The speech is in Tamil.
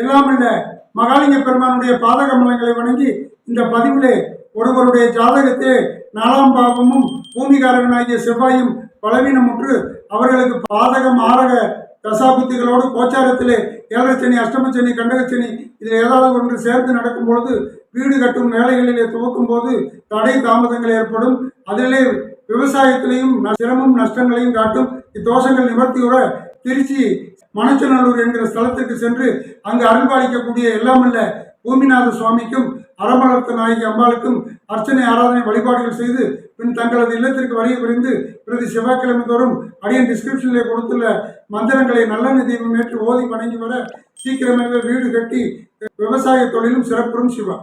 எல்லாம் இல்லை மகாலிங்க பெருமானுடைய பாதகமலங்களை வணங்கி இந்த பதிவிலே ஒருவருடைய ஜாதகத்தே நாலாம் பாவமும் பூமிகாரகனாகிய செவ்வாயும் பலவீனமுற்று அவர்களுக்கு பாதகம் ஆரக தசாபுத்திகளோடு கோச்சாரத்திலே ஏழரை சனி கண்டகச்சனி இதில் ஏதாவது ஒன்று சேர்ந்து நடக்கும் பொழுது வீடு கட்டும் வேலைகளிலே துவக்கும் போது தடை தாமதங்கள் ஏற்படும். அதிலே விவசாயத்திலையும் ந- சிரமம் நஷ்டங்களையும் காட்டும். இத்தோஷங்கள் நிவர்த்தியுற திருச்சி மணச்சநல்லூர் என்கிற ஸ்தலத்திற்கு சென்று அங்கு அருள்பாலிக்கக்கூடிய எல்லாமல்ல பூமிநாத சுவாமிக்கும் அறமலர்த்த நாயகி அம்பாளுக்கும் அர்ச்சனை ஆராதனை வழிபாடுகள் செய்து பின் தங்களது இல்லத்திற்கு வரிய புரிந்து பிரதி செவ்வாய்க்கிழமை தோறும் அடியின் டிஸ்கிரிப்ஷனிலே கொடுத்துள்ள மந்திரங்களை நல்ல தீபம் ஏற்று ஓதி வணங்கி வர சீக்கிரமாகவே வீடு கட்டி விவசாய தொழிலும் சிறப்புறும் சிவா.